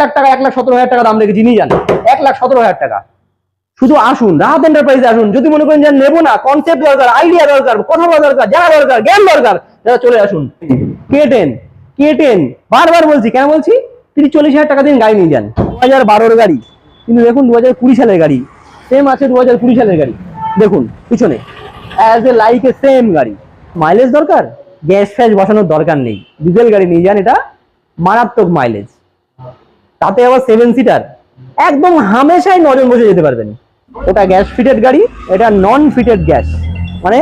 লাখ টাকা, এক লাখ সতেরো হাজার টাকা দাম রেখেছি নিয়ে যান এক লাখ সতেরো হাজার টাকা। শুধু আসুন, রাহাত এন্টারপ্রাইজে আসুন। যদি মনে করেন যে নেব না কনসেপ্ট দরকার আইডিয়া দরকার, কথা বলা দরকার, জানা দরকার, জ্ঞান দরকার যারা চলে আসুন। কে টেন কে টেন বারবার বলছি, কেন বলছি? তিরিশ, চল্লিশ হাজার টাকা দিন গাড়ি নিয়ে যান। দু হাজার বারোর গাড়ি। কিন্তু দেখুন, দু হাজার কুড়ি সালের গাড়ি। সেম আছে দু হাজার কুড়ি সালের গাড়ি। দেখুন, পিছনে। As a like a same গাড়ি। মাইলেজ দরকার? গ্যাস ফ্যাস বসানোর দরকার নেই। ডিজেল গাড়ি নিয়ে যান, এটা মারাত্মক মাইলেজ তাতে আবার সেভেন সিটার একদম হামেশাই নজন বসে যেতে পারবেন। ওটা গ্যাস ফিটেড গাড়ি, এটা নন ফিটেড গ্যাস মানে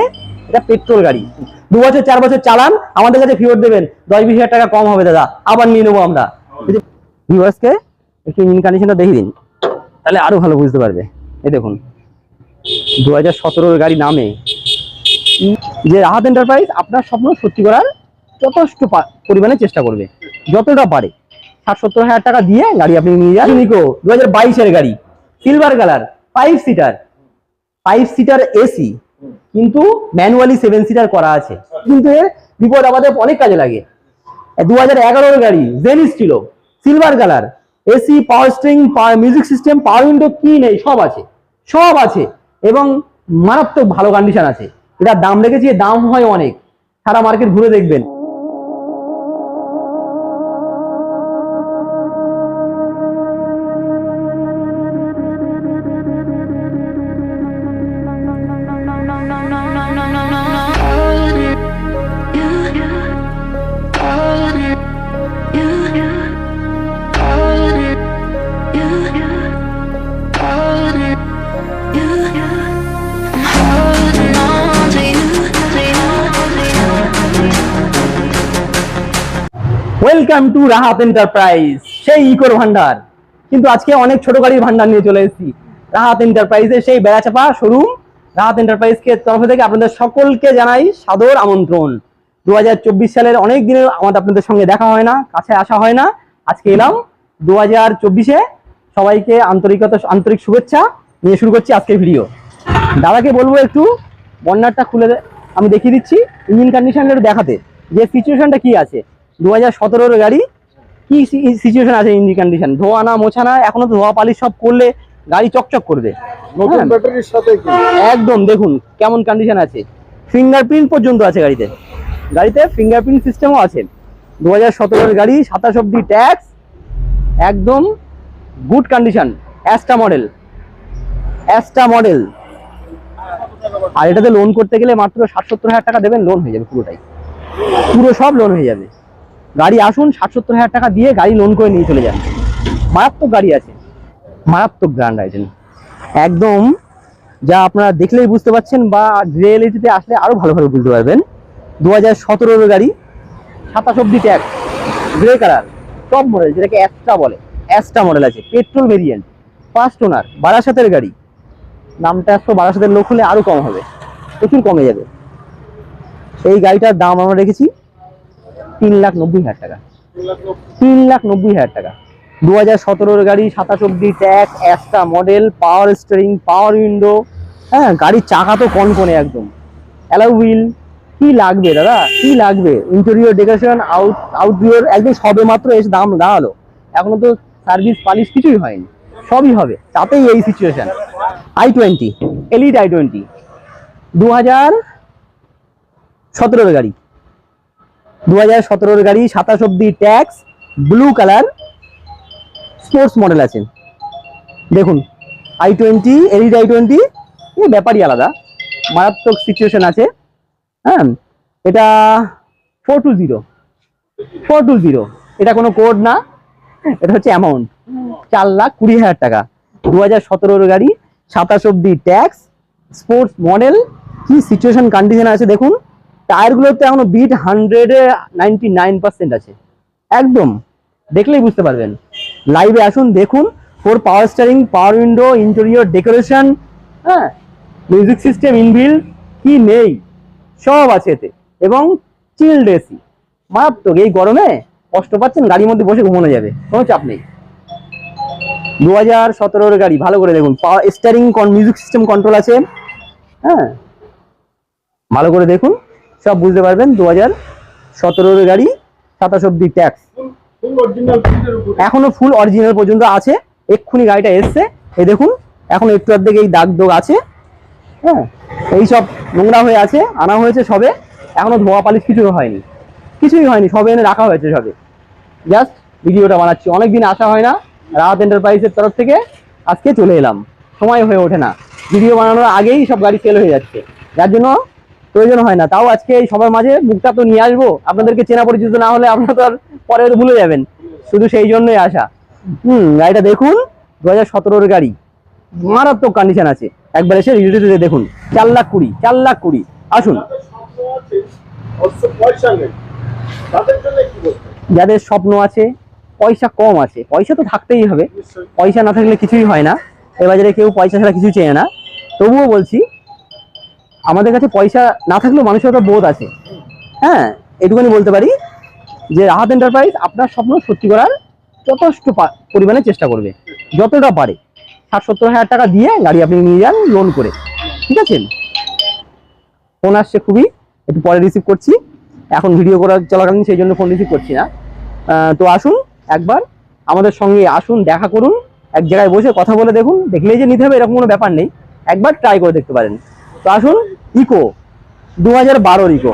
এটা পেট্রোল গাড়ি। দু বছর, চার বছর চালান, আমাদের কাছে ফিওর দেবেন। দশ বিশ হাজার টাকা কম হবে দাদা। আবার নিয়ে নেব আমরা। ভিউয়ার্সকে একটু ইঞ্জিন কন্ডিশনটা দেখিয়ে দিন, তাহলে আরও ভালো বুঝতে পারবে। এই দেখুন দু হাজার সতেরোর গাড়ি নামে। যে রাহাত এন্টারপ্রাইজ আপনার স্বপ্ন সত্যি করার যথেষ্ট পরিমাণে চেষ্টা করবে। যতটা পারে। ষাট হাজার টাকা দিয়ে গাড়ি আপনি নিয়ে যান। নিকো দু হাজার বাইশের গাড়ি silver colour five seater five seater AC কিন্তু ম্যানুয়ালি সেভেন সিটার করা আছে। কিন্তু এর বিপদ আমাদের অনেক কাজে লাগে। দু হাজার এগারোর গাড়ি জেনিস ছিল silver colour AC power steering music system power window কি নেই, সব আছে। সব আছে। এবং মারাত্মক ভালো কন্ডিশন আছে। এটার দাম রেখেছি দাম হয় অনেক। সারা মার্কেট ঘুরে দেখবেন। ওয়েলকাম টু রাহাত এন্টারপ্রাইজ সেই ইকোর ভান্ডার। কিন্তু আজকে অনেক ছোট গাড়ির ভান্ডার নিয়ে চলে এসেছি। রাহাত এন্টারপ্রাইজের সেই বেড়াচাপা শোরুম। রাহাত এন্টারপ্রাইজকে তরফ থেকে আপনাদের সকলকে জানাই সাদর আমন্ত্রণ। দু হাজার চব্বিশ সালের অনেক দিনের আমাদের আপনাদের সঙ্গে দেখা হয় না, কাছে আসা হয় না। আজকে এলাম দু হাজার চব্বিশে। সবাইকে আন্তরিকতা, আন্তরিক শুভেচ্ছা নিয়ে শুরু করছি আজকের ভিডিও দাদাকে বলব একটু, বন্যারটা খুলে আমি দেখিয়ে দিচ্ছি। ইঞ্জিন কন্ডিশনটা দেখাতে। যে সিচুয়েশনটা কি আছে? দু হাজার সতেরোর গাড়ি। কি সিচুয়েশন আছে ইঞ্জিন কন্ডিশন ধোয়া না মোছা না এখনও তো ধোয়া পালিশ সব করলে গাড়ি চকচক করবে। নতুন হ্যাঁ। ব্যাটারির সাথে একদম দেখুন কেমন কন্ডিশন আছে। ফিঙ্গারপ্রিন্ট পর্যন্ত আছে গাড়িতে। গাড়িতে ফিঙ্গারপ্রিন্ট সিস্টেমও আছে। দু হাজার সতেরোর গাড়ি সাতাশ অব্দি ট্যাক্স একদম good condition Asta model Asta model আর এটাতে লোন করতে গেলে মাত্র ষাট সত্তর হাজার টাকা দেবেন লোন হয়ে যাবে পুরোটাই। পুরো সব লোন হয়ে যাবে। গাড়ি আসুন ষাট সত্তর হাজার টাকা দিয়ে গাড়ি লোন করে নিয়ে চলে যান। মারাত্মক গাড়ি আছে। মারাত্মক ব্র্যান্ড আইটেম একদম, যা আপনারা দেখলেই বুঝতে পারছেন বা রিয়েলিটিতে আসলে আরও ভালোভাবে বুঝতে পারবেন। দু হাজার সতেরোর গাড়ি, সাতাশ অব্দি tax grey colour top model যেটাকে অ্যাস্ট্রা বলে। অ্যাস্ট্রা মডেল আছে পেট্রোল ভেরিয়েন্ট ফার্স্ট ওনার বারাসাতের গাড়ি। নামটা একশো বারাসাতের লোক হলে আরও কম হবে, প্রচুর কমে যাবে। এই গাড়িটার দাম আমরা রেখেছি তিন লাখ নব্বই হাজার টাকা। তিন লাখ নব্বই হাজার টাকা। দু হাজার সতেরোর গাড়ি সাতাশ অব্দি tax Astra model, power steering, power window. হ্যাঁ গাড়ির চাকা তো কনকনে একদম। অ্যালো হুইল, কি লাগবে দাদা? কি লাগবে? ইন্টেরিয়র ডেকোরেশন আউট আউটডোর একদম সবে মাত্র এসে দাম দাঁড়াল। এখনও তো সার্ভিস পালিশ কিছুই হয়নি। সবই হবে। তাতেই এই situation i twenty elite i twenty দু হাজার সতেরোর গাড়ি। দু হাজার গাড়ি, সাতাশ অব্দি tax blue colour sports model আছে। দেখুন i twenty elite i twenty ব্যাপারই আলাদা। মারাত্মক সিচুয়েশন আছে। হ্যাঁ এটা four two zero four two zero এটা কোনো কোড না। এটা হচ্ছে অ্যামাউন্ট চার লাখ কুড়ি হাজার টাকা। দু হাজার সতেরোর গাড়ি, সাতাশ অব্দি ট্যাক্স স্পোর্টস মডেল কি সিচুয়েশন কন্ডিশন আছে দেখুন। টায়ারগুলোতে এখনও বিট হান্ড্রেডে নাইনটি নাইন পার্সেন্ট আছে। একদম। দেখলেই বুঝতে পারবেন। লাইভে আসুন, দেখুন। Four power steering power window interior decoration হ্যাঁ? মিউজিক সিস্টেম ইনবিল কি নেই? সব আছে এতে। এবং চিল্ড এসি মারাত্মক, এই গরমে কষ্ট পাচ্ছেন, গাড়ির মধ্যে বসে ঘুমানো যাবে। কোনো চাপ নেই। দু হাজার সতেরোর গাড়ি, ভালো করে দেখুন। Power steering music system control আছে। হ্যাঁ? ভালো করে দেখুন। সব বুঝতে পারবেন দু হাজার সতেরোর গাড়ি সাতাশ অব্দি ট্যাক্স এখনও ফুল অরিজিনাল পর্যন্ত আছে এক্ষুনি গাড়িটা এসছে। এই দেখুন এখন একটু অর্ধেক এই দাগ দোগ আছে। হ্যাঁ এই সব নোংরা হয়ে আছে আনা হয়েছে সবে। এখনও ধোয়া পালিশ কিছু হয়নি। কিছুই হয়নি সবে এনে রাখা হয়েছে সবে। জাস্ট ভিডিওটা বানাচ্ছি। অনেকদিন আসা হয় না রাহাত এন্টারপ্রাইজের তরফ থেকে আজকে চলে এলাম। সময় হয়ে ওঠে না। ভিডিও বানানোর আগেই সব গাড়ি সেল হয়ে যাচ্ছে। যার জন্য প্রয়োজন হয় না। তাও আজকে এই সবার মাঝে মুখটা তো নিয়ে আসব। আপনাদেরকে চেনা পরিচিত না হলে আপনারা তো আর পরে ভুলে যাবেন। শুধু সেই জন্যই আসা হুম, গাড়িটা দেখুন দু হাজার গাড়ি। মারাত্মক কন্ডিশন আছে। একবার এসে রিভিউতে দেখুন। চার লাখ কুড়ি, চার লাখ কুড়ি। আসুন। যাদের স্বপ্ন আছে, পয়সা কম আছে। পয়সা তো থাকতেই হবে। পয়সা না থাকলে কিছুই হয় না। এ বাজারে কেউ পয়সা ছাড়া কিছু চেয়ে না। তবুও বলছি আমাদের কাছে পয়সা না থাকলেও মানুষের একটা বোধ আছে। হ্যাঁ এটুকুনি বলতে পারি যে রাহাত এন্টারপ্রাইজ আপনার স্বপ্ন সত্যি করার যথেষ্ট পরিমাণে চেষ্টা করবে। যতটা পারে। ষাট সত্তর হাজার টাকা দিয়ে গাড়ি আপনি নিয়ে যান লোন করে। ঠিক আছে? ফোন আসছে খুবই, একটু পরে রিসিভ করছি। এখন ভিডিও করার চলাকালীন সেই জন্য ফোন রিসিভ করছি না। তো আসুন, একবার আমাদের সঙ্গে আসুন, দেখা করুন, এক জায়গায় বসে কথা বলে দেখুন। দেখলেই যে নিতে হবে, এরকম কোনো ব্যাপার নেই। একবার ট্রাই করে দেখতে পারেন। আসুন, ইকো দু হাজার বারোর ইকো।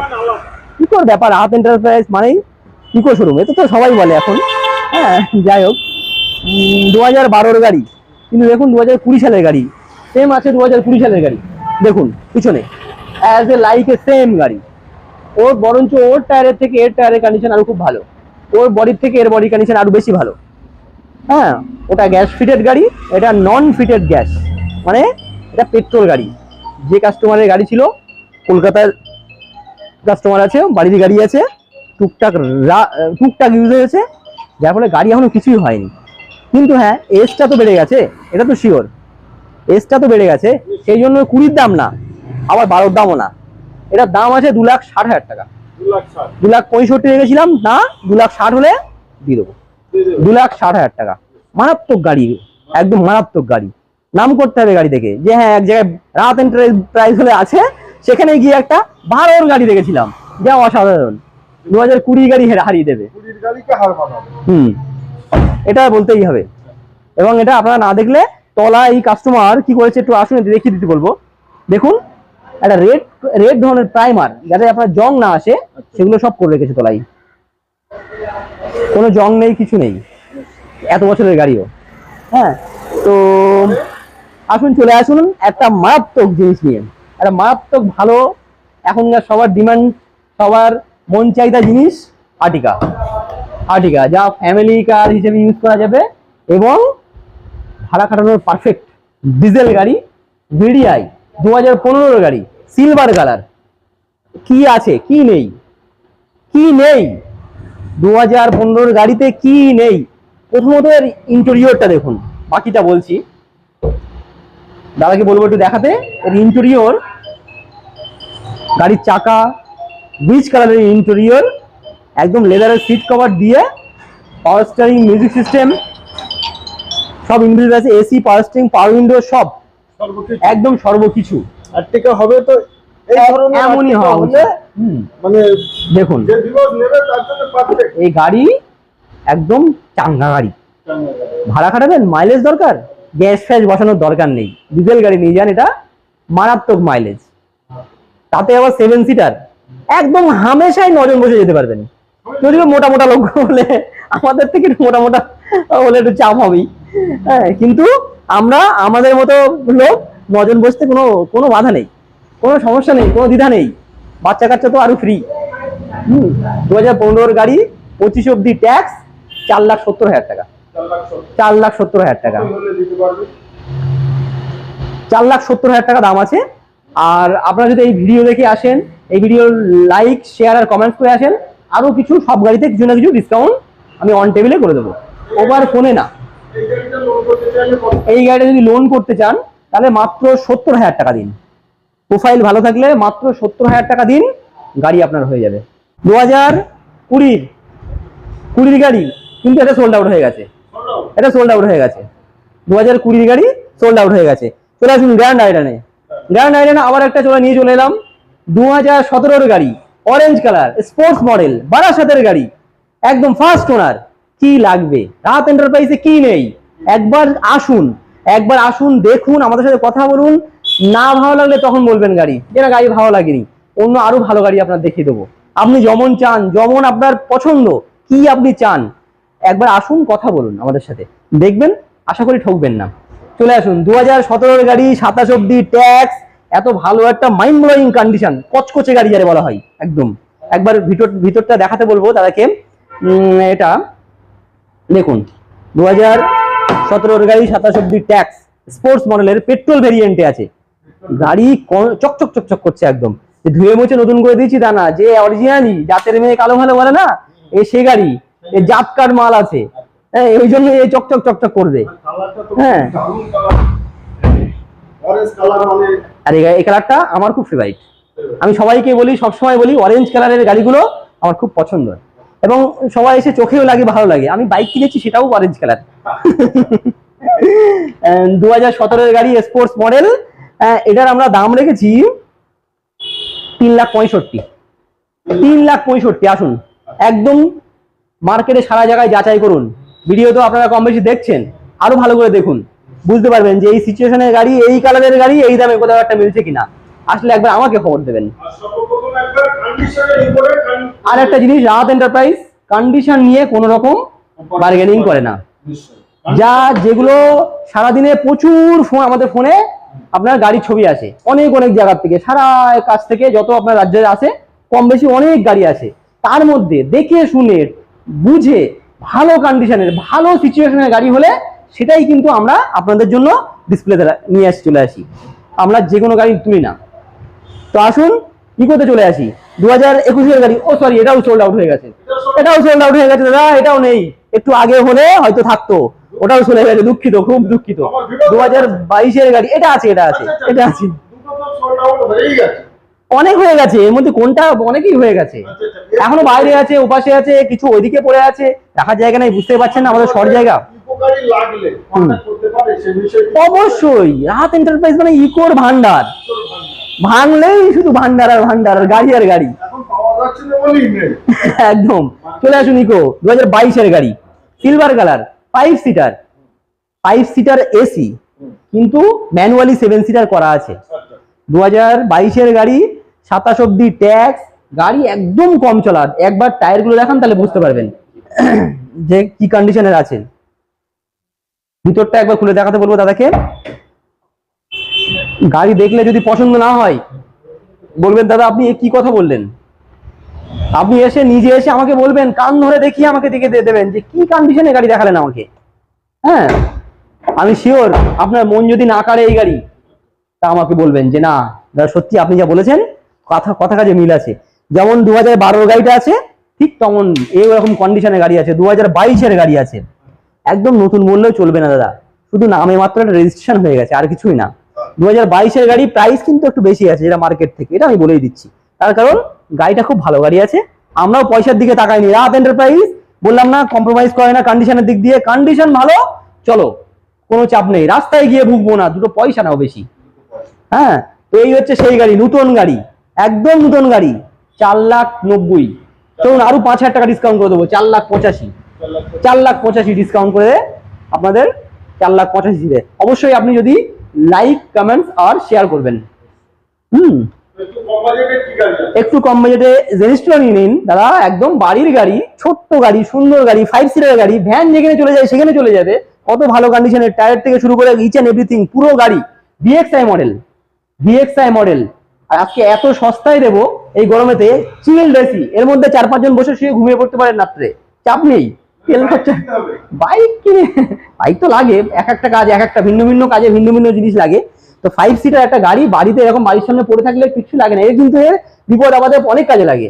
ইকোর ব্যাপার হাত এন্টারপ্রাইজ মানেই ইকো শোরুম এটা তো সবাই বলে এখন। হ্যাঁ যাই হোক দু হাজার বারোর গাড়ি, কিন্তু দেখুন দু হাজার কুড়ি সালের গাড়ি সেম আছে দু হাজার কুড়ি সালের গাড়ি। দেখুন, পিছনে as a like a same গাড়ি। ওর বরঞ্চ ওর টায়ারের থেকে এর টায়ারের কন্ডিশন আরও খুব ভালো। ওর বডির থেকে এর বডির কন্ডিশন আরও বেশি ভালো। হ্যাঁ ওটা গ্যাস ফিটেড গাড়ি, এটা নন ফিটেড গ্যাস মানে এটা পেট্রোল গাড়ি। যে কাস্টমারের গাড়ি ছিল কলকাতার কাস্টমার আছে বাড়ির গাড়ি আছে টুকটাক টুকটাক ইউজ হয়েছে যার ফলে গাড়ি এখনও কিছুই হয়নি। কিন্তু হ্যাঁ এজটা তো বেড়ে গেছে এটা তো শিওর এজটা তো বেড়ে গেছে সেই জন্য কুড়ির দাম না আবার বারোর দামও না। এটার দাম আছে দু লাখ ষাট হাজার টাকা। দু লাখ ষাট। দু লাখ পঁয়ষট্টি রেখেছিলাম না দু লাখ ষাট হলে দিয়ে দেবো। দু লাখ ষাট হাজার টাকা। মারাত্মক গাড়ি একদম মারাত্মক গাড়ি। নাম করতে হবে গাড়ি দেখে। যে হ্যাঁ এক জায়গায় রাত প্রাইস হলে আছে সেখানে গিয়ে একটা ভালোর গাড়ি দেখেছিলাম। যা অসাধারণ। দু হাজার কুড়ি গাড়ি হেরা- হারিয়ে দেবে। হুম। এটা বলতেই হবে। এবং এটা আপনারা না দেখলে তলা এই কাস্টমার কি করেছে একটু আসুন দেখিয়ে দিতে বলব। দেখুন একটা রেড রেড ধরনের প্রাইমার যাতে আপনার জং না আসে সেগুলো সব করে রেখেছে তলায়। কোনো জং নেই কিছু নেই। এত বছরের গাড়িও। হ্যাঁ তো আসুন, চলে আসুন একটা মারাত্মক জিনিস নিয়ে। একটা মারাত্মক ভালো, এখনকার সবার ডিমান্ড সবার মন চাহিদা জিনিস আর্টিকা। আর্টিকা, যা ফ্যামিলি কার হিসেবে ইউজ করা যাবে এবং ভাড়া খাটানোর পারফেক্ট ডিজেল গাড়ি ভিডিআই দু হাজার পনেরোর গাড়ি সিলভার কালার কি আছে? কি নেই? কি নেই? দু হাজার পনেরোর গাড়িতে কি নেই? প্রথমত এর ইন্টেরিয়রটা দেখুন, বাকিটা বলছি। দাদাকে বলব একটু দেখাতে। এর ইন্টেরিয়র গাড়ির চাকা বিচ কালারের ইন্টেরিয়র একদম লেদারের সিট কভার দিয়ে পাওয়ার স্টারিং মিউজিক সিস্টেম সব ইনবিল্ড আছে AC power steering power window সব। একদম সর্বকিছু। আর্টিকা হবে তো এমনই হুম, মানে দেখুন। এই গাড়ি একদম চাঙ্গা গাড়ি। ভাড়া খাটাবেন? মাইলেজ দরকার? গ্যাস ফ্যাস বসানোর দরকার নেই। ডিজেল গাড়ি নিয়ে যান, এটা মারাত্মক মাইলেজ তাতে আবার সেভেন সিটার একদম হামেশাই নজন বসে যেতে পারবেন। যদিও মোটা মোটা লোক হলে আমাদের থেকে মোটা মোটা হলে একটু চাপ হবেই। হ্যাঁ কিন্তু আমরা, আমাদের মতো লোক নজন বসতে কোনো কোনো বাধা নেই। কোনো সমস্যা নেই, কোনো দ্বিধা নেই। বাচ্চা কাচ্চা তো আরও ফ্রি হুম দু হাজার গাড়ি পঁচিশ অব্দি ট্যাক্স চার লাখ সত্তর হাজার টাকা। চার লাখ সত্তর হাজার টাকা। চার লাখ সত্তর হাজার টাকা দাম আছে। আর আপনারা যদি এই ভিডিও দেখে আসেন এই ভিডিওর লাইক শেয়ার আর কমেন্টস করে আসেন আরও কিছু সব গাড়িতে কিছু না কিছু ডিসকাউন্ট আমি অন টেবিলে করে দেবো। ওভার ফোনে না। এই গাড়িটা যদি লোন করতে চান তাহলে মাত্র সত্তর হাজার টাকা দিন। প্রোফাইল ভালো থাকলে মাত্র সত্তর হাজার টাকা দিন গাড়ি আপনার হয়ে যাবে। দু হাজার কুড়ির কুড়ির গাড়ি কিন্তু এটা সোল্ড আউট হয়ে গেছে? এটা সোল্ড আউট হয়ে গেছে। দু হাজার কুড়ির গাড়ি সোল্ড আউট হয়ে গেছে। চলে আসুন গ্র্যান্ড আইডানে গ্র্যান্ড আইডানে আবার একটা চলে নিয়ে চলে এলাম। দু হাজার সতেরোর গাড়ি অরেঞ্জ কালার স্পোর্টস মডেল বারাসাতের গাড়ি। একদম ফার্স্ট ওনার কি লাগবে? রাহাত এন্টারপ্রাইজে কি নেই? একবার আসুন একবার আসুন, দেখুন, আমাদের সাথে কথা বলুন। না ভালো লাগলে তখন বলবেন গাড়ি। যে না গাড়ি ভালো লাগেনি। অন্য আরও ভালো গাড়ি আপনার দেখিয়ে দেবো। আপনি যেমন চান, যেমন আপনার পছন্দ। কি আপনি চান? একবার আসুন, কথা বলুন আমাদের সাথে। দেখবেন, আশা করি ঠকবেন না। চলে আসুন দু হাজার সতেরোর গাড়ি, সাতাশ অব্দি ট্যাক্স, এত ভালো একটা মাইন্ড ব্লোয়িং কন্ডিশন কচকচে গাড়ি যারে বলা হয়, একদম। একবার ভিতর ভিতরটা দেখাতে বলব তাদেরকে। এটা, দেখুন দু হাজার সতেরোর গাড়ি, সাতাশ অব্দি ট্যাক্স স্পোর্টস মডেলের পেট্রোল ভেরিয়েন্টে আছে। গাড়ি চকচক চকচক করছে একদম। ধুয়ে মুছে নতুন করে দিয়েছি দানা যে অরিজিনালি জাতের মেয়ে কালো ভালো বলে না, এ সে গাড়ি। জাতকার মাল আছে। হ্যাঁ ওই জন্য এই চকচক চকচক করবে। তো হ্যাঁ। মানে আর এই এই কালারটা আমার খুব ফেভারিট আমি সবাইকে বলি সবসময় বলি অরেঞ্জ কালারের গাড়িগুলো আমার খুব পছন্দ। এবং সবাই এসে চোখেও লাগে ভালো লাগে। আমি বাইক কিনেছি সেটাও অরেঞ্জ কালার দু হাজার সতেরোর গাড়ি স্পোর্টস মডেল এটার আমরা দাম রেখেছি তিন লাখ পঁয়ষট্টি। তিন লাখ পঁয়ষট্টি আসুন। একদম মার্কেটে সারা জায়গায় যাচাই করুন। ভিডিও তো আপনারা কম বেশি দেখছেন। আরও ভালো করে দেখুন। বুঝতে পারবেন যে এই সিচুয়েশনের গাড়ি, এই কালারের গাড়ি, এই দামে কোথাও একটা মিলছে কিনা। আসলে একবার আমাকে খবর দেবেন। আর একটা জিনিস, রাহাত এন্টারপ্রাইজ কন্ডিশন নিয়ে কোনো রকম বার্গেনিং করে না। যা যেগুলো সারাদিনে প্রচুর ফোন, আমাদের ফোনে আপনার গাড়ির ছবি আসে। অনেক অনেক জায়গার থেকে, সারা কাছ থেকে যত আপনার রাজ্যে আসে, কম বেশি অনেক গাড়ি আসে। তার মধ্যে দেখে শুনে বুঝে ভালো কন্ডিশনের ভালো সিচুয়েশনের গাড়ি হলে সেটাই কিন্তু আমরা আপনাদের জন্য ডিসপ্লেতে নিয়ে আসি, চলে আসি। আমরা যে কোনো গাড়ি তুলি না। তো আসুন কি করতে চলে আসি। দু হাজার একুশের গাড়ি, ও সরি এটাও সোল্ড আউট হয়ে গেছে। এটাও সোল্ড আউট হয়ে গেছে, দাদা, এটাও নেই। একটু আগে হলে হয়তো থাকতো। ওটাও চলে গেছে, দুঃখিত, খুব দুঃখিত। দু হাজার বাইশের গাড়ি, এটা আছে এটা আছে এটা আছে। অনেক হয়ে গেছে এর মধ্যে কোনটা অনেকই হয়ে গেছে। আচ্ছা, আচ্ছা। এখনও বাইরে আছে ওপাশে আছে কিছু ওইদিকে পড়ে আছে রাখার জায়গা নাই বুঝতে পারছেন না আমাদের শর্ট জায়গা। অবশ্যই রাহাত এন্টারপ্রাইজ মানে ইকোর ভান্ডার। ভাঙলেই শুধু ভান্ডার আর ভান্ডার আর গাড়ি আর গাড়ি। একদম। চলে আসুন ইকো দু হাজার বাইশের গাড়ি silver colour five seater five seater AC কিন্তু ম্যানুয়ালি সেভেন সিটার করা আছে। আচ্ছা দু হাজার বাইশের গাড়ি সাতাশ অব্দি ট্যাক্স গাড়ি একদম কম চলা একবার টায়ারগুলো দেখান, তাহলে বুঝতে পারবেন যে কি কন্ডিশনের আছে। ভিতরটা একবার খুলে দেখাতে বলব দাদাকে। গাড়ি দেখলে যদি পছন্দ না হয়, বলবেন, দাদা, আপনি কি কথা বললেন? আপনি এসে নিজে এসে আমাকে বলবেন, কান ধরে দেখিয়ে আমাকে দেখে দিয়ে দেবেন যে কি কন্ডিশনে গাড়ি দেখালেন আমাকে। হ্যাঁ? আমি শিওর আপনার মন যদি না কাড়ে এই গাড়ি, তা আমাকে বলবেন যে, না, দাদা, সত্যি আপনি যা বলেছেন কথা কথা কাজে মিল আছে। যেমন দু হাজার বারোর গাড়িটা আছে, ঠিক তেমন এইরকম কন্ডিশনের গাড়ি আছে দু হাজার বাইশের গাড়ি আছে। একদম নতুন বললেও চলবে না দাদা। শুধু নামে মাত্র একটা রেজিস্ট্রেশন হয়ে গেছে, আর কিছুই না। দু হাজার বাইশের গাড়ি প্রাইস কিন্তু একটু বেশি আছে, যেটা মার্কেট থেকে। এটা আমি বলেই দিচ্ছি। তার কারণ, গাড়িটা খুব ভালো গাড়ি আছে। আমরাও পয়সার দিকে তাকাইনি। রাত এন্টারপ্রাইজ বললাম না কম্প্রোমাইজ করে না কন্ডিশনের দিক দিয়ে। কন্ডিশন ভালো, চলো, কোনো চাপ নেই। রাস্তায় গিয়ে ভুগবো না, দুটো পয়সা নাও বেশি। হ্যাঁ তো এই হচ্ছে সেই গাড়ি, নতুন গাড়ি। একদম নতুন গাড়ি, চার লাখ নব্বই। চলুন, আরও পাঁচ হাজার টাকা ডিসকাউন্ট করে দেবো, চার লাখ পঁচাশি। চার লাখ পঁচাশি ডিসকাউন্ট করে আপনাদের চার লাখ পঁচাশিতে অবশ্যই আপনি যদি লাইক কমেন্টস আর শেয়ার করবেন। হুম। একটু কম বাজেটে রেজিস্টার নিয়ে নিন। দাদা, একদম বাড়ির গাড়ি, ছোট্ট গাড়ি, সুন্দর গাড়ি ফাইভ সিটার গাড়ি ভ্যান যেখানে চলে যায়, সেখানে চলে যাবে। কত ভালো কন্ডিশনের টায়ার থেকে শুরু করে ইচ অ্যান্ড এভরিথিং পুরো গাড়ি ভিএক্সআই মডেল ভিএক্সআই মডেল আর আজকে এত সস্তায় দেবো এই গরমেতে চিল্ড এসি এর মধ্যে চার পাঁচজন বসে শুয়ে ঘুমিয়ে পড়তে পারেন রাত্রে। চাপ নেই। তেল খরচা বাইক কিনে বাইক তো লাগে এক একটা কাজ এক একটা ভিন্ন ভিন্ন কাজে ভিন্ন ভিন্ন জিনিস লাগে। তো ফাইভ সিটার একটা গাড়ি বাড়িতে এরকম বাড়ির সামনে পড়ে থাকলে কিছু লাগে না। এর কিন্তু এর বিপদ আবাদে অনেক কাজে লাগে।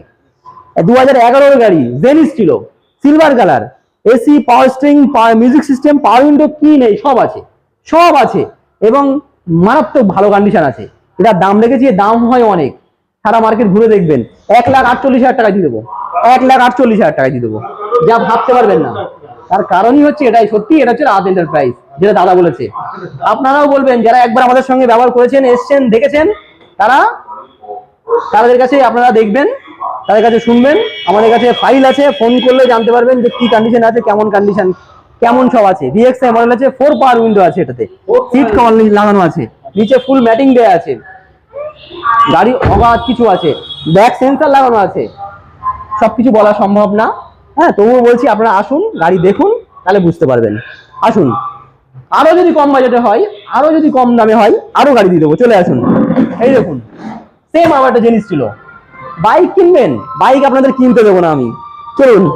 দু হাজার এগারোর গাড়ি জেনিস ছিল silver colour AC power steering music system power window কি নেই সব আছে। সব আছে। এবং মারাত্মক ভালো কন্ডিশন আছে। এটার দাম রেখেছি দাম হয় অনেক। সারা মার্কেট ঘুরে দেখবেন। এক লাখ আটচল্লিশ হাজার টাকা দিয়ে দেবো। এক লাখ আটচল্লিশ হাজার টাকা দিয়ে দেবো। যা ভাবতে পারবেন না। তার কারণই হচ্ছে এটাই সত্যি এটা হচ্ছে রাত এন্টারপ্রাইজ যেটা দাদা বলেছে। আপনারাও বলবেন যারা একবার আমাদের সঙ্গে ব্যবহার করেছেন এসছেন দেখেছেন তারা তাদের কাছে আপনারা দেখবেন তাদের কাছে শুনবেন। আমাদের কাছে ফাইল আছে ফোন করলে জানতে পারবেন যে কি কন্ডিশন আছে কেমন কন্ডিশন কেমন সব আছে। ভিএক্সআই মডেল আছে ফোর পাওয়ার উইন্ডো আছে এটাতে। সিট কভার লাগানো আছে। নিচে ফুল ম্যাটিং দেয়া আছে। গাড়ি অগাধ কিছু আছে। ব্যাক সেন্সার লাগানো আছে। সব কিছু বলা সম্ভব না। হ্যাঁ তবুও বলছি, আপনারা আসুন, গাড়ি দেখুন, তাহলে বুঝতে পারবেন। আসুন। আরও যদি কম বাজেটে হয়, আরও যদি কম দামে হয়, আরও গাড়ি দিয়ে দেবো। চলে আসুন। এই দেখুন সেম আমার একটা জিনিস ছিল। বাইক কিনবেন বাইক আপনাদের কিনতে দেবো না আমি। চলুন,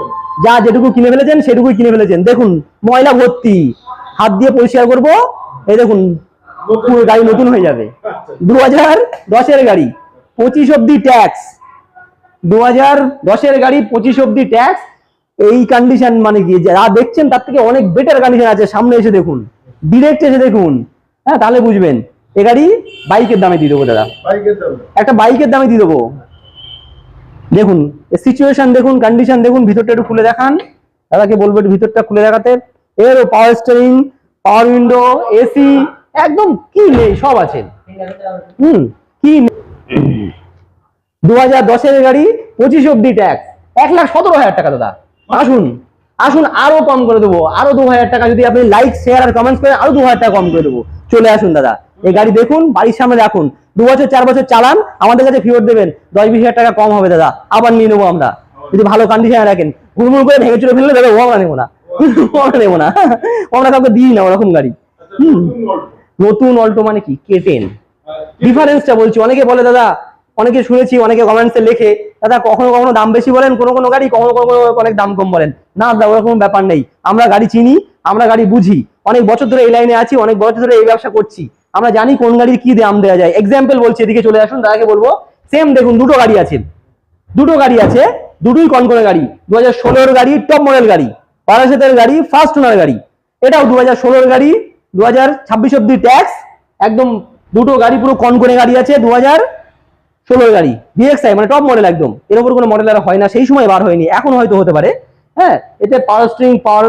যা যেটুকু কিনে ফেলেছেন, সেটুকুই কিনে ফেলেছেন। দেখুন, ময়লা ভর্তি। হাত দিয়ে পরিষ্কার করব। এই দেখুন পুরো গাড়ি নতুন হয়ে যাবে। দু হাজার দশের গাড়ি পঁচিশ অব্দি ট্যাক্স দু হাজার দশের গাড়ি পঁচিশ অব্দি ট্যাক্স এই কন্ডিশন মানে কি? যা দেখছেন তার থেকে অনেক বেটার কন্ডিশন আছে। সামনে এসে দেখুন। ডিরেক্ট এসে দেখুন। হ্যাঁ তাহলে বুঝবেন। এ গাড়ি বাইকের দামে দিয়ে দেবো দাদা। একটা বাইকের দামে দিয়ে দেবো। দেখুন সিচুয়েশন দেখুন কন্ডিশন দেখুন ভিতরটা একটু খুলে দেখান। দাদাকে বলব একটু ভিতরটা খুলে দেখাতে। এর power steering power window AC একদম কি নেই, সব আছে। হুম, কি দু হাজার দশের গাড়ি, পঁচিশ অব্দি ট্যাক্স এক লাখ সতেরো হাজার টাকা, দাদা। আসুন আসুন, আরও কম করে দেবো। আরও দু হাজার টাকা যদি আপনি লাইক শেয়ার আর কমেন্টস করেন, আরও দু হাজার টাকা কম করে দেবো। চলে আসুন, দাদা। এই গাড়ি দেখুন, বাড়ির সামনে রাখুন। দু বছর, চার বছর চালান, আমাদের কাছে ফিরত দেবেন। দশ বিশ হাজার টাকা কম হবে, দাদা। আবার নিয়ে নেব আমরা। যদি ভালো কন্ডিশনে রাখেন। হুড়মুড় করে ভেঙে চুরে ফেললে, দাদা, ও আমরা নেব না। আমরা নেব না। আমরা কাউকে দিই না, ওরকম গাড়ি। হুম। নতুন অল্টো মানে কি? কেটেন ডিফারেন্সটা বলছি। অনেকে বলে, দাদা, অনেকে শুনেছি, অনেকে কমেন্টসে লেখে, দাদা, কখনো কখনো দাম বেশি বলেন, কোনো কোনো গাড়ি কখনো কখনো অনেক দাম কম বলেন। না, দাদা, ওরকম ব্যাপার নেই। আমরা গাড়ি চিনি, আমরা গাড়ি বুঝি। অনেক বছর ধরে এই লাইনে আছি, অনেক বছর ধরে এই ব্যবসা করছি। আমরা জানি কোন গাড়ির কি দাম দেওয়া যায়। এক্সাম্পল বলছি, এদিকে চলে আসুন, দাদাকে বলব। সেম দেখুন, দুটো গাড়ি আছে। দুটো গাড়ি আছে, দুটোই কনকনে গাড়ি। দু হাজার গাড়ি টপ মডেল গাড়ি। বারাসাতের গাড়ি ফার্স্ট ওনার গাড়ি। এটাও দু হাজার গাড়ি দু হাজার ছাব্বিশ অব্দি ট্যাক্স একদম দুটো গাড়ি পুরো কনকনে গাড়ি আছে, দু হাজার ষোলোর গাড়ি ভিএক্সআই মানে টপ মডেল একদম। এর উপর কোনো মডেল আর হয় না, সেই সময় বার হয়নি, এখন হয়তো হতে পারে। হ্যাঁ এতে power steering power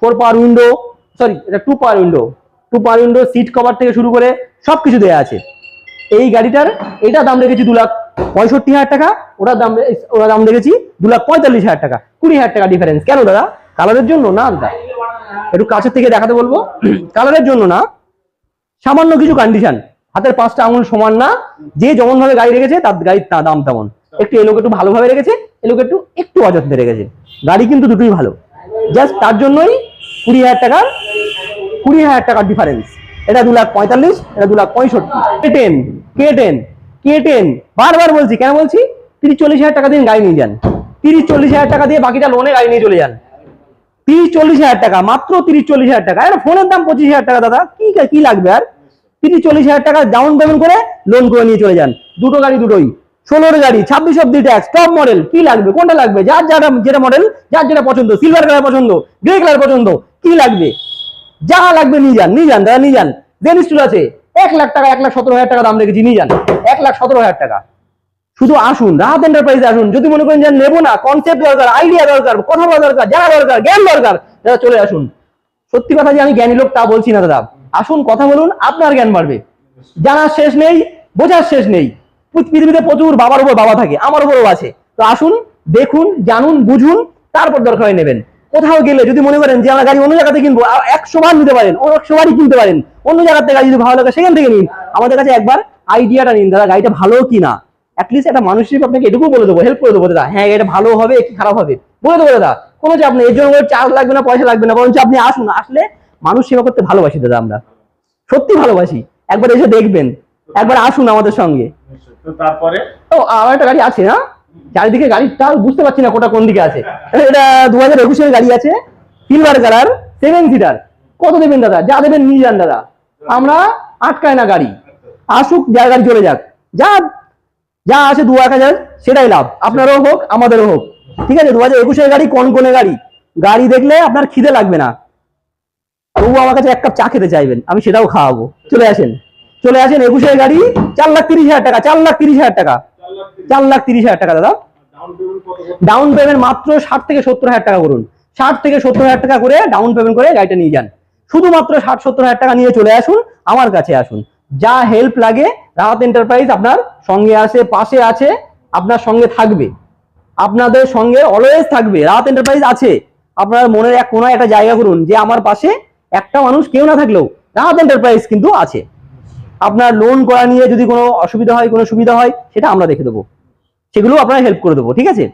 four power window sorry এটা two power window two power window seat cover থেকে শুরু করে সব কিছু দেওয়া আছে। এই গাড়িটার এটা দাম রেখেছি দু লাখ পঁয়ষট্টি হাজার টাকা, ওটার দাম রে- ওটা দাম রেখেছি দু লাখ পঁয়তাল্লিশ হাজার টাকা, কুড়ি হাজার টাকা ডিফারেন্স কেন দাদা? কালারের জন্য না, দাদা? একটু কাছের থেকে দেখাতে বলব। কালারের জন্য না, সামান্য কিছু কন্ডিশন হাতের পাঁচটা আঙুল সমান না, যে যেমন ভাবে গাড়ি রেখেছে, তার গাড়ির দাম তেমন। একটু এলোক একটু ভালোভাবে রেখেছে এলোক একটু একটু অযত্নে রেখেছে। গাড়ি কিন্তু দুটোই ভালো। জাস্ট তার জন্যই কুড়ি হাজার টাকার, কুড়ি হাজার টাকার ডিফারেন্স এটা দু লাখ পঁয়তাল্লিশ, এটা দু লাখ পঁয়ষট্টি। K ten K ten K ten বারবার বলছি, কেন বলছি? তিরিশ চল্লিশ হাজার টাকা দিয়ে গাড়ি নিয়ে যান। তিরিশ চল্লিশ হাজার টাকা দিয়ে বাকিটা লোনে গাড়ি নিয়ে চলে যান। তিরিশ চল্লিশ হাজার টাকা, মাত্র তিরিশ চল্লিশ হাজার টাকা। একটা ফোনের দাম পঁচিশ হাজার টাকা, দাদা। কি কি লাগবে আর? তিরিশ চল্লিশ হাজার টাকা ডাউন পেমেন্ট করে লোন করে নিয়ে চলে যান। দুটো গাড়ি দুটোই। ষোলোর গাড়ি, ছাব্বিশ অব্দি ট্যাক্স টপ মডেল কি লাগবে? কোনটা লাগবে? যার যারা যেটা মডেল যার যেটা পছন্দ। সিলভার কালার পছন্দ গ্রে কালার পছন্দ। কি লাগবে? যা লাগবে নিয়ে যান নিয়ে যান, দাদা, নিয়ে যান। জেন স্টুল আছে। এক লাখ টাকা, এক লাখ সতেরো হাজার টাকা দাম রেখেছি, নিয়ে যান। এক লাখ সতেরো হাজার টাকা। শুধু আসুন, রাহাত এন্টারপ্রাইজে আসুন। যদি মনে করেন যে নেব না কনসেপ্ট দরকার আইডিয়া দরকার, কথা বলা দরকার, জানা দরকার, জ্ঞান দরকার, দাদা চলে আসুন। সত্যি কথা যে আমি জ্ঞানী লোক তা বলছি না, দাদা। আসুন, কথা বলুন, আপনার জ্ঞান বাড়বে। জানার শেষ নেই, বোঝার শেষ নেই। পৃথ- পৃথিবীতে প্রচুর বাবার উপর বাবা থাকে, আমার উপরও আছে। তো আসুন, দেখুন, জানুন, বুঝুন, তারপর দরকার নেবেন। কোথাও গেলে যদি মনে করেন যে আমার গাড়ি অন্য জায়গাতে কিনবো একশো বার নিতে পারেন একশো বারই কিনতে পারেন, অন্য জায়গার থেকে গাড়ি যদি ভালো লাগে সেখান থেকে নিন। আমাদের কাছে একবার আইডিয়াটা নিন, দাদা, গাড়িটা ভালো কি না অ্যাটলিস্ট একটা মানুষ হিসেবে আপনাকে এটুকু বলে দেবো হেল্প করে দেবো দাদা হ্যাঁ এটা ভালো হবে কি খারাপ হবে। বলে দেবো দাদা কোনো চাপ নেই এর জন্য চার্জ লাগবে না পয়সা লাগবে না বরঞ্চ আপনি আসুন আসলে মানুষ সেবা করতে ভালোবাসি দাদা আমরা। সত্যি ভালোবাসি। একবার এসে দেখবেন একবার আসুন আমাদের সঙ্গে। তারপরে? ও আমার একটা গাড়ি আছে না? চারিদিকে গাড়ি তাও বুঝতে পারছি না কোটা কোন দিকে আছে। এটা দু হাজার একুশের গাড়ি আছে সিলভার কালার সেভেন সিটার কত দেবেন দাদা? যা দেবেন নিয়ে যান দাদা। আমরা আটকায় না গাড়ি। আসুক যা গাড়ি চলে যাক। যা যা আছে দু এক হাজার, সেটাই লাভ। আপনারও হোক, আমাদেরও হোক। ঠিক আছে, দু হাজার একুশের গাড়ি কোন কোনে গাড়ি। গাড়ি দেখলে আপনার খিদে লাগবে না। তবু আমার কাছে এক কাপ চা খেতে চাইবেন, আমি সেটাও খাওয়াবো। চলে আসেন। চলে আসেন, একুশের গাড়ি, চার লাখ তিরিশ হাজার টাকা, চার লাখ তিরিশ হাজার টাকা। চার লাখ তিরিশ হাজার টাকা, দাদা। ডাউন পেমেন্ট মাত্র ষাট থেকে সত্তর হাজার টাকা করুন। ষাট থেকে সত্তর হাজার টাকা করে ডাউন পেমেন্ট করে গাড়িটা নিয়ে যান। শুধুমাত্র ষাট সত্তর হাজার টাকা নিয়ে চলে আসুন, আমার কাছে আসুন। যা হেল্প লাগে, রাহাত এন্টারপ্রাইজ আপনার সঙ্গে আছে, পাশে আছে, আপনার সঙ্গে থাকবে। আপনাদের সঙ্গে অলওয়েজ থাকবে। রাত এন্টারপ্রাইজ আছে। আপনার মনের এক কোনায় একটা জায়গা করুন যে আমার পাশে একটা মানুষ কেউ না থাকলেও রাত এন্টারপ্রাইজ কিন্তু আছে। আপনার লোন করা নিয়ে যদি কোনো অসুবিধা হয়, কোনো সুবিধা হয়, সেটা আমরা দেখে দেবো। সেগুলো আপনারা হেল্প করে দেবো, ঠিক আছে?